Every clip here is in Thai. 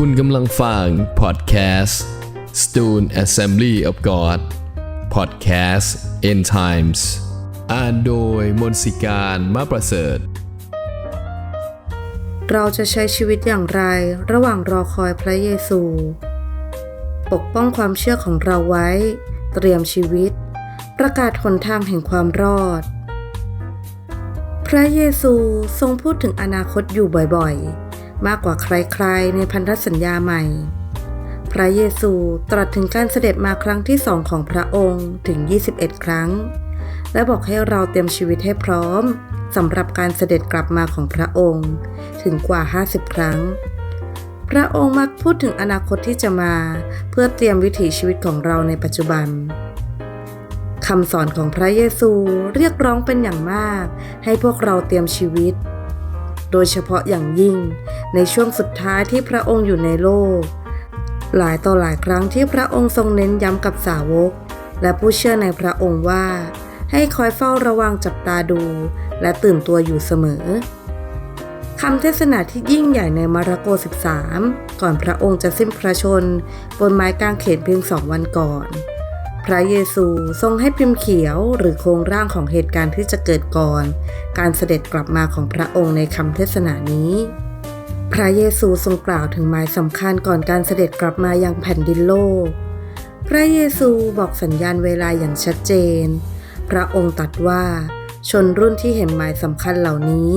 คุณกำลังฟังพอดแคสต์ Stone Assembly of God Podcast End Times อ่านโดยมนสิการมาประเสริฐ เราจะใช้ชีวิตอย่างไรระหว่างรอคอยพระเยซู ปกป้องความเชื่อของเราไว้ เตรียมชีวิต ประกาศหนทางแห่งความรอด พระเยซูทรงพูดถึงอนาคตอยู่บ่อยๆ มากกว่าใครๆ ในพันธสัญญาใหม่ พระเยซูตรัสถึงการเสด็จมาครั้งที่สองของพระองค์ถึง 21 ครั้ง และบอกให้เราเตรียมชีวิตให้พร้อมสำหรับการเสด็จกลับมาของพระองค์ถึงกว่า 50 ครั้ง พระองค์มักพูดถึงอนาคตที่จะมา เพื่อเตรียมวิถีชีวิตของเราในปัจจุบันคำสอนของพระเยซูเรียกร้องเป็นอย่างมาก ให้พวกเราเตรียมชีวิต โดยเฉพาะอย่างยิ่ง ในช่วงสุดท้ายที่พระองค์อยู่ในโลก หลายต่อหลายครั้งที่พระองค์ทรงเน้นย้ำกับสาวก และผู้เชื่อในพระองค์ว่า ให้คอยเฝ้าระวังจับตาดู และตื่นตัวอยู่เสมอคำเทศนาที่ยิ่งใหญ่ในมาระโก 13 ก่อนพระองค์จะสิ้นพระชน บนไม้กางเขนเพียงสองวันก่อน พระเยซูทรงให้พิมพ์เขียวหรือโครงร่างของเหตุการณ์ที่จะเกิดก่อน การเสด็จกลับมาของพระองค์ในคำเทศนานี้ พระเยซูทรงกล่าวถึงหมายสำคัญก่อนการเสด็จกลับมายังแผ่นดินโลก พระเยซูบอกสัญญาณเวลาอย่างชัดเจน พระองค์ตรัสว่า ชนรุ่นที่เห็นหมายสำคัญเหล่านี้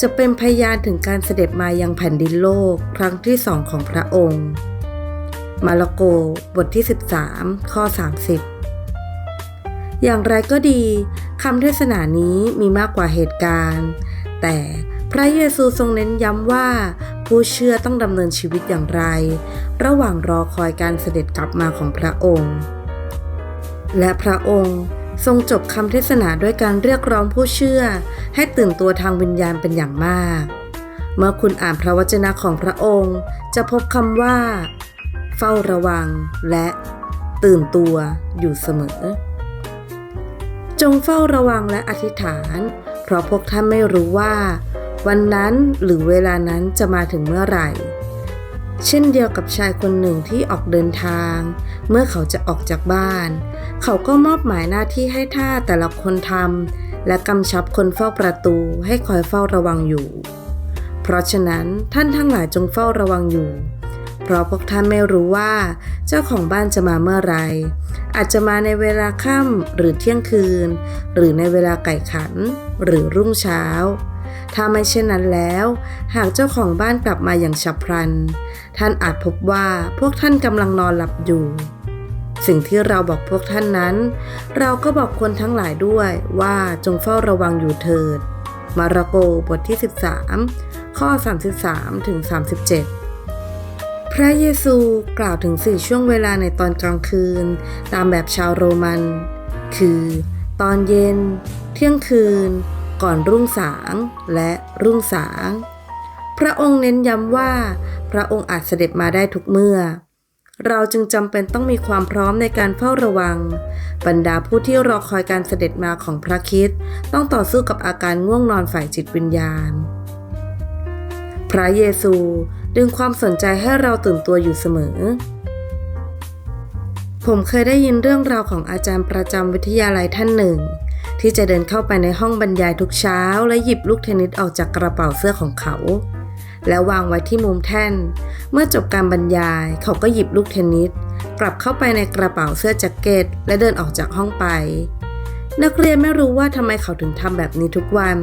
จะเป็นพยานถึงการเสด็จมายังแผ่นดินโลกครั้งที่สองของพระองค์ มาระโกบทที่ 13 ข้อ 30อย่างไรก็ดีคำเทศนานี้มีมากกว่าเหตุการณ์ แต่ พระเยซูทรงเน้นย้ำว่า ผู้เชื่อต้องดำเนินชีวิตอย่างไร ระหว่างรอคอยการเสด็จกลับมาของพระองค์ และพระองค์ทรงจบคำเทศนาด้วยการเรียกร้องผู้เชื่อ ให้ตื่นตัวทางวิญญาณเป็นอย่างมาก เมื่อคุณอ่านพระวจนะของพระองค์ จะพบคำว่า เฝ้าระวังและตื่นตัวอยู่เสมอ จงเฝ้าระวังและอธิษฐาน เพราะพวกท่านไม่รู้ว่า วันนั้นหรือเวลานั้นจะมาถึงเมื่อไหร่ เช่นเดียวกับชายคนหนึ่งที่ออกเดินทาง เมื่อเขาจะออกจากบ้าน เขาก็มอบหมายหน้าที่ให้ท่าแต่ละคนทำและกำชับคนเฝ้าประตูให้คอยเฝ้าระวังอยู่ เพราะฉะนั้นท่านทั้งหลายจงเฝ้าระวังอยู่ เพราะพวกท่านไม่รู้ว่า เจ้าของบ้านจะมาเมื่อไรอาจจะมาในเวลาค่ำหรือเที่ยงคืน หรือในเวลาไก่ขัน หรือรุ่งเช้า ถ้าไม่เช่นนั้นแล้ว หากเจ้าของบ้านกลับมาอย่างฉับพลัน ท่านอาจพบว่าพวกท่านกำลังนอนหลับอยู่ สิ่งที่เราบอกพวกท่านนั้น เราก็บอกคนทั้งหลายด้วยว่าจงเฝ้าระวังอยู่เถิด มาระโกบทที่ 13 ข้อ 33ถึง37พระเยซูกล่าวถึงสี่ช่วงเวลาในตอนกลางคืน ตามแบบชาวโรมัน คือ ตอนเย็น เที่ยงคืน ก่อนรุ่งสางและรุ่งสาง พระองค์เน้นย้ำว่า พระองค์อาจเสด็จมาได้ทุกเมื่อ เราจึงจำเป็นต้องมีความพร้อมในการเฝ้าระวัง บรรดาผู้ที่รอคอยการเสด็จมาของพระคริสต์ต้องต่อสู้กับอาการง่วงนอนฝ่ายจิตวิญญาณ พระเยซูดึงความสนใจให้เราตื่นตัวอยู่เสมอผมเคยได้ยินเรื่องราวของอาจารย์ประจำวิทยาลัยท่านหนึ่ง ที่จะเดินเข้าไปในห้องบรรยายทุกเช้า และหยิบลูกเทนนิสออกจากกระเป๋าเสื้อของเขา แล้ววางไว้ที่มุมแท่น เมื่อจบการบรรยายเขาก็หยิบลูกเทนนิสกลับเข้าไปในกระเป๋าเสื้อแจ็คเก็ต และเดินออกจากห้องไป นักเรียนไม่รู้ว่าทำไมเขาถึงทำแบบนี้ทุกวัน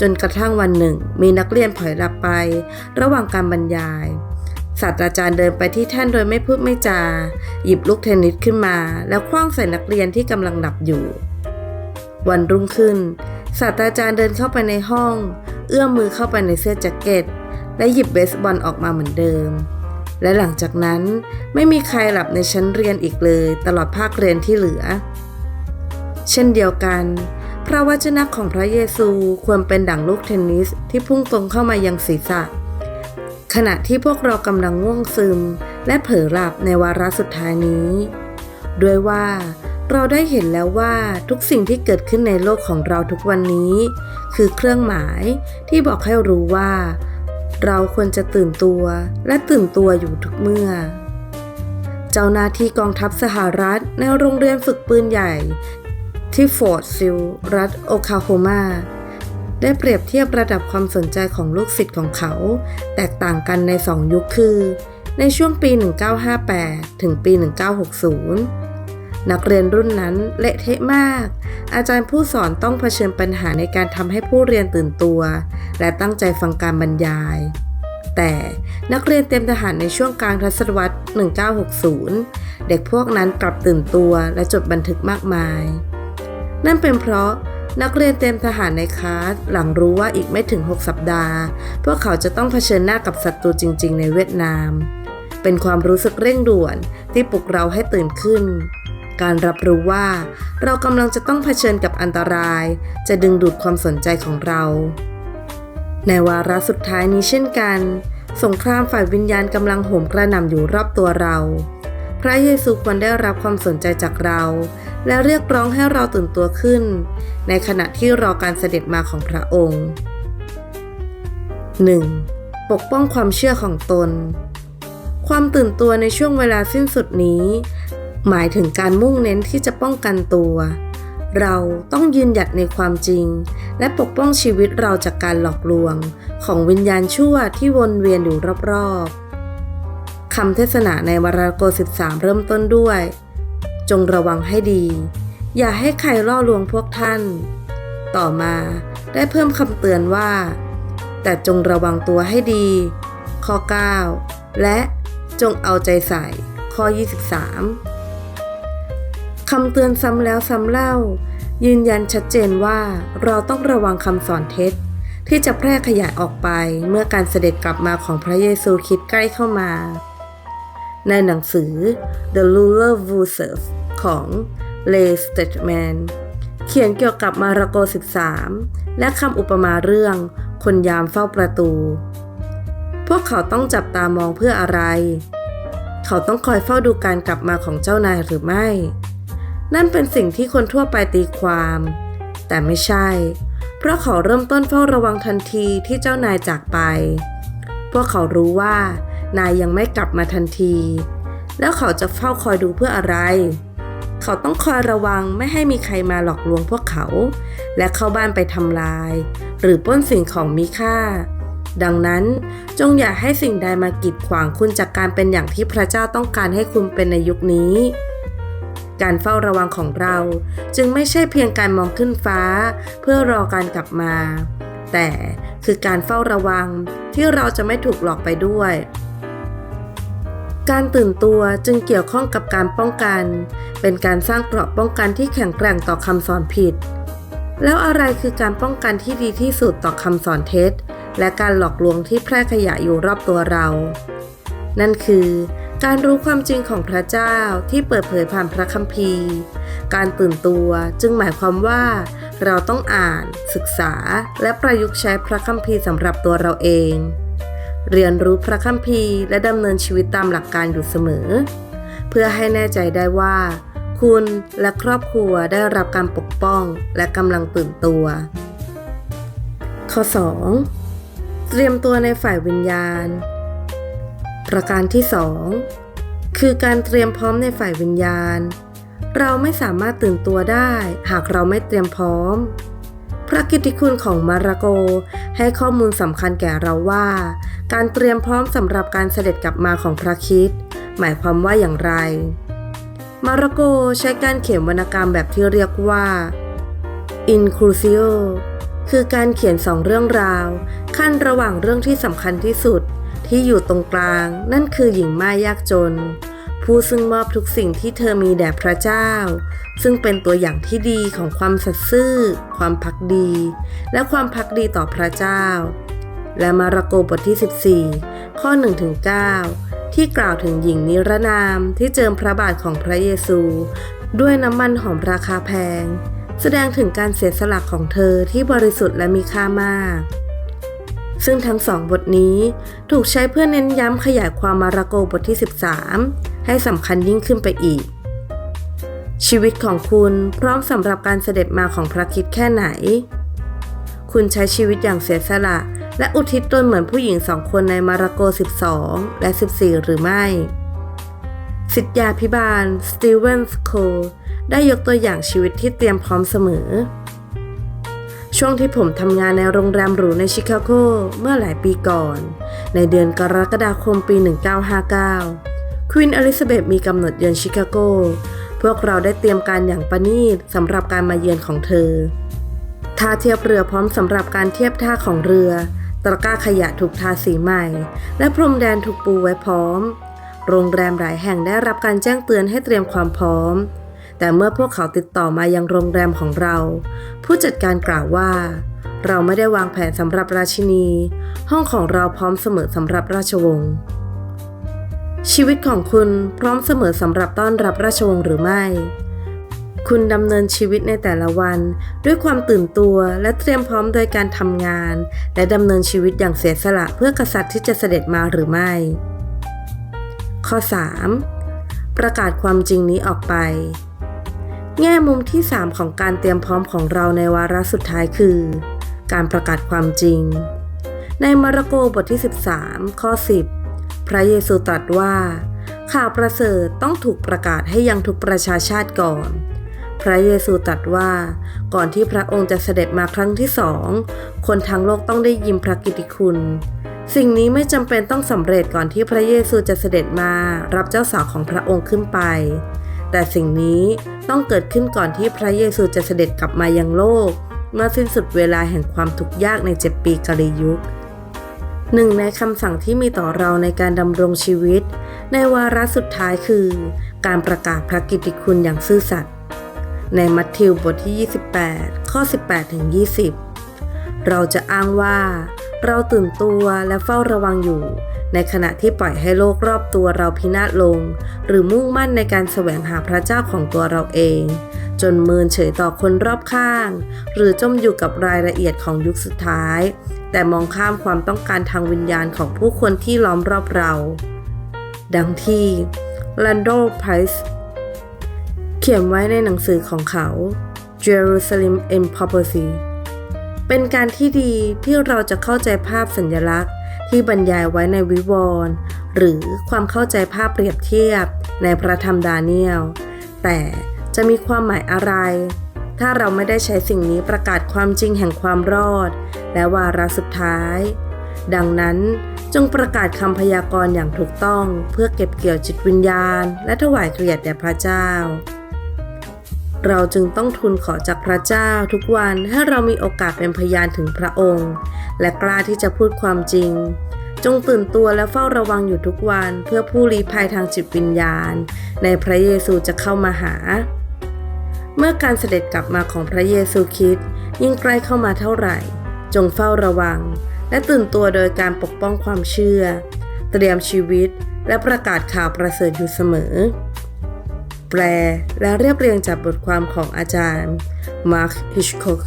จนกระทั่งวันหนึ่ง มีนักเรียนผลอยหลับไป ระหว่างการบรรยายศาสตราจารย์เดินไปที่แท่นโดยไม่พูดไม่จา หยิบลูกเทนนิสขึ้นมา แล้วคว้างใส่นักเรียนที่กำลังหลับอยู่ วันรุ่งขึ้น ศาสตราจารย์เดินเข้าไปในห้อง เอื้อมมือเข้าไปในเสื้อแจ็คเก็ต และหยิบเบสบอลออกมาเหมือนเดิม และหลังจากนั้นไม่มีใครหลับในชั้นเรียนอีกเลย ตลอดภาคเรียนที่เหลือ เช่นเดียวกัน พระวจนะของพระเยซูควรเป็นดั่งลูกเทนนิสที่พุ่งตรงเข้ามายังศีรษะ ขณะที่พวกเรากำลังง่วงซึม และเผลอหลับในวาระสุดท้ายนี้ ด้วยว่า เราได้เห็นแล้วว่าทุกสิ่งที่เกิดขึ้นในโลกของเราทุกวันนี้ คือเครื่องหมายที่บอกให้รู้ว่า เราควรจะตื่นตัวและตื่นตัวอยู่ทุกเมื่อ เจ้าหน้าที่กองทัพสหรัฐในโรงเรียนฝึกปืนใหญ่ ที่ฟอร์ดซิลรัฐโอคลาโฮมาได้เปรียบเทียบระดับความสนใจของลูกศิษย์ของเขา แตกต่างกันในสองยุคคือ ในช่วงปี 1958 ถึงปี 1960 นักเรียนรุ่นนั้นเละเทะมาก อาจารย์ผู้สอนต้องเผชิญปัญหาในการทำให้ผู้เรียนตื่นตัว และตั้งใจฟังการบรรยาย แต่นักเรียนเตรียมทหารในช่วงกลางทศวรรษ 1960 เด็กพวกนั้นกลับตื่นตัวและจดบันทึกมากมาย นั่นเป็นเพราะนักเรียนเตรียมทหารในคลาสหลังรู้ว่าอีกไม่ถึง 6 สัปดาห์ พวกเขาจะต้องเผชิญหน้ากับศัตรูจริง ๆ ในเวียดนาม เป็นความรู้สึกเร่งด่วนที่ปลุกเราให้ตื่นขึ้น การรับรู้ว่า เรากำลังจะต้องเผชิญกับอันตราย จะดึงดูดความสนใจของเรา ในวาระสุดท้ายนี้เช่นกัน สงครามฝ่ายวิญญาณกำลังโหมกระหน่ำอยู่รอบตัวเรา พระเยซูควรได้รับความสนใจจากเรา และเรียกร้องให้เราตื่นตัวขึ้น ในขณะที่รอการเสด็จมาของพระองค์ 1. ปกป้องความเชื่อของตน ความตื่นตัวในช่วงเวลาสิ้นสุดนี้ หมายถึงการมุ่งเน้นที่จะป้องกันตัว เราต้องยืนหยัดในความจริง และปกป้องชีวิตเราจากการหลอกลวง ของวิญญาณชั่วที่วนเวียนอยู่รอบๆคำเทศนาในมาระโก13 เริ่มต้นด้วย จงระวังให้ดี อย่าให้ใครล่อลวงพวกท่าน ต่อมาได้เพิ่มคำเตือนว่า แต่จงระวังตัวให้ดี ข้อ 9 และจงเอาใจใส่ข้อ 23ำเตือนซ้ำแล้วซ้ำเล่า ยืนยันชัดเจนว่าเราต้องระวังคำสอนเท็จ ที่จะแพร่ขยายออกไปเมื่อการเสด็จกลับมาของพระเยซูคริดใกล้เข้ามา ในหนังสือ The Ruler w o s e r ของ l e s t e m a n เขียนเกี่ยวกับมาระโก 13 และคำอุปมาเรื่องคนยามเฝ้าประตู พวกเขาต้องจับตามองเพื่ออะไร เขาต้องคอยเฝ้าดูการกลับมาของเจ้านายหรือไม่ นั่นเป็นสิ่งที่คนทั่วไปตีความ แต่ไม่ใช่ เพราะเขาเริ่มต้นเฝ้าระวังทันทีที่เจ้านายจากไป พวกเขารู้ว่า นายยังไม่กลับมาทันที แล้วเขาจะเฝ้าคอยดูเพื่ออะไร เขาต้องคอยระวังไม่ให้มีใครมาหลอกลวงพวกเขา และเข้าบ้านไปทำลาย หรือปล้นสิ่งของมีค่า ดังนั้นจงอย่าให้สิ่งใดมากีดขวางคุณจากการเป็นอย่างที่พระเจ้าต้องการให้คุณเป็นในยุคนี้ การเฝ้าระวังของเราจึงไม่ใช่เพียงการมองขึ้นฟ้า เพื่อรอการกลับมา แต่คือการเฝ้าระวังที่เราจะไม่ถูกหลอกไปด้วย การตื่นตัวจึงเกี่ยวข้องกับการป้องกัน เป็นการสร้างเกราะป้องกันที่แข็งแกร่งต่อคำสอนผิด แล้วอะไรคือการป้องกันที่ดีที่สุดต่อคำสอนเท็จ และการหลอกลวงที่แพร่ขยายอยู่รอบตัวเรา นั่นคือ การรู้ความจริงของพระเจ้าที่เปิดเผยผ่านพระคัมภีร์ การตื่นตัวจึงหมายความว่า เราต้องอ่าน ศึกษา และประยุกต์ใช้พระคัมภีร์สำหรับตัวเราเอง เรียนรู้พระคัมภีร์และดำเนินชีวิตตามหลักการอยู่เสมอ เพื่อให้แน่ใจได้ว่า คุณและครอบครัวได้รับการปกป้องและกำลังตื่นตัว ข้อ 2. เตรียมตัวในฝ่ายวิญญาณ ประการที่ 2 คือการเตรียมพร้อมในฝ่ายวิญญาณ เราไม่สามารถตื่นตัวได้ หากเราไม่เตรียมพร้อม พระกิตติคุณของมาระโกให้ข้อมูลสำคัญแก่เราว่า การเตรียมพร้อมสำหรับการเสด็จกลับมาของพระคริสต์หมายความว่าอย่างไร มาระโกใช้การเขียนวรรณกรรมแบบที่เรียกว่า inclusio คือการเขียนสองเรื่องราว ขั้นระหว่างเรื่องที่สำคัญที่สุด ที่อยู่ตรงกลางนั่นคือหญิงม่ายยากจน ผู้ซึ่งมอบทุกสิ่งที่เธอมีแด่พระเจ้า ซึ่งเป็นตัวอย่างที่ดีของความสัตย์ซื่อ ความพักดี และความพักดีต่อพระเจ้า และมาระโกบทที่ 14 ข้อ1-9ที่กล่าวถึงหญิงนิรนามที่เจิมพระบาทของพระเยซู ด้วยน้ำมันหอมราคาแพง แสดงถึงการเสียสละของเธอที่บริสุทธิ์และมีค่ามาก ซึ่งทั้งสองบทนี้ถูกใช้เพื่อเน้นย้ำขยายความมาระโกบทที่ 13 ให้สำคัญยิ่งขึ้นไปอีก ชีวิตของคุณพร้อมสำหรับการเสด็จมาของพระคิดแค่ไหน คุณใช้ชีวิตอย่างเสียสละ และอุทิศตนเหมือนผู้หญิงสองคนในมาระโก 12 และ 14 หรือไม่ สิทธยาพิบาลสตีเวนส์โคได้ยกตัวอย่างชีวิตที่เตรียมพร้อมเสมอ ช่วงที่ผมทำงานในโรงแรมหรูในชิคาโกเมื่อหลายปีก่อน ในเดือนกรกฎาคมปี 1959 ควีนอลิซาเบธมีกำหนดเยือนชิคาโก พวกเราได้เตรียมการอย่างประณีตสำหรับการมาเยือนของเธอท่าเทียบเรือพร้อมสำหรับการเทียบท่าของเรือ ตะกร้าขยะถูกทาสีใหม่ และพรมแดนถูกปูไว้พร้อม โรงแรมหลายแห่งได้รับการแจ้งเตือนให้เตรียมความพร้อม แต่เมื่อพวกเขาติดต่อมายังโรงแรมของเรา ผู้จัดการกล่าวว่า เราไม่ได้วางแผนสำหรับราชินี ห้องของเราพร้อมเสมอสำหรับราชวงศ์ชีวิตของคุณพร้อมเสมอสำหรับต้อนรับราชวงศ์หรือไม่ คุณดำเนินชีวิตในแต่ละวัน ด้วยความตื่นตัวและเตรียมพร้อมโดยการทำงาน และดำเนินชีวิตอย่างเสียสละเพื่อกษัตริย์ที่จะเสด็จมาหรือไม่ ข้อ 3. ประกาศความจริงนี้ออกไป แง่มุมที่ 3 ของการเตรียมพร้อมของเราในวาระสุดท้ายคือ การประกาศความจริง ในมาระโกบทที่ 13 ข้อ 10 พระเยซูตรัสว่า ข่าวประเสริฐต้องถูกประกาศให้ยังทุกประชาชาติก่อน พระเยซูตรัสว่า ก่อนที่พระองค์จะเสด็จมาครั้งที่สองคนทั้งโลกต้องได้ยินพระกิตติคุณ สิ่งนี้ไม่จำเป็นต้องสำเร็จก่อนที่พระเยซูจะเสด็จมารับเจ้าสาวของพระองค์ขึ้นไป แต่สิ่งนี้ ต้องเกิดขึ้นก่อนที่พระเยซูจะเสด็จกลับมายังโลก เมื่อสิ้นสุดเวลาแห่งความทุกข์ยากในเจ็ดปีกาลยุคหนึ่งในคำสั่งที่มีต่อเราในการดำรงชีวิต ในวาระสุดท้ายคือ การประกาศพระกิตติคุณอย่างซื่อสัตย์ในมัทธิวบทที่ 28 ข้อ 18ถึง20 เราจะอ้างว่า เราตื่นตัวและเฝ้าระวังอยู่ ในขณะที่ปล่อยให้โลกรอบตัวเราพินาศลง หรือมุ่งมั่นในการแสวงหาพระเจ้าของตัวเราเอง จนเมินเฉยต่อคนรอบข้าง หรือจมอยู่กับรายละเอียดของยุคสุดท้าย แต่มองข้ามความต้องการทางวิญญาณของผู้คนที่ล้อมรอบเรา ดังที่ลันโดไพรส์เขียนไว้ในหนังสือของเขา Jerusalem in Prophecy เป็นการที่ดีที่เราจะเข้าใจภาพสัญลักษณ์ ที่บรรยายไว้ในวิวรณ์ หรือความเข้าใจภาพเปรียบเทียบในพระธรรมดาเนียล แต่จะมีความหมายอะไร ถ้าเราไม่ได้ใช้สิ่งนี้ประกาศความจริงแห่งความรอด และวาระสุดท้าย ดังนั้นจงประกาศคำพยากรณ์อย่างถูกต้องเพื่อเก็บเกี่ยวจิตวิญญาณ และถวายเกียรติแด่พระเจ้า เราจึงต้องทูลขอจากพระเจ้าทุกวันให้เรามีโอกาสเป็นพยานถึงพระองค์ และกล้าที่จะพูดความจริง จงตื่นตัวและเฝ้าระวังอยู่ทุกวันเพื่อผู้ลี้ภัยทางจิตวิญญาณ ในพระเยซูจะเข้ามาหา เมื่อการเสด็จกลับมาของพระเยซูคริสต์ยิ่งใกล้เข้ามาเท่าไหร่ จงเฝ้าระวัง และตื่นตัวโดยการปกป้องความเชื่อ เตรียมชีวิตและประกาศข่าวประเสริฐอยู่เสมอ แปลและเรียบเรียงจากบทความของอาจารย์มาร์คฮิชคอก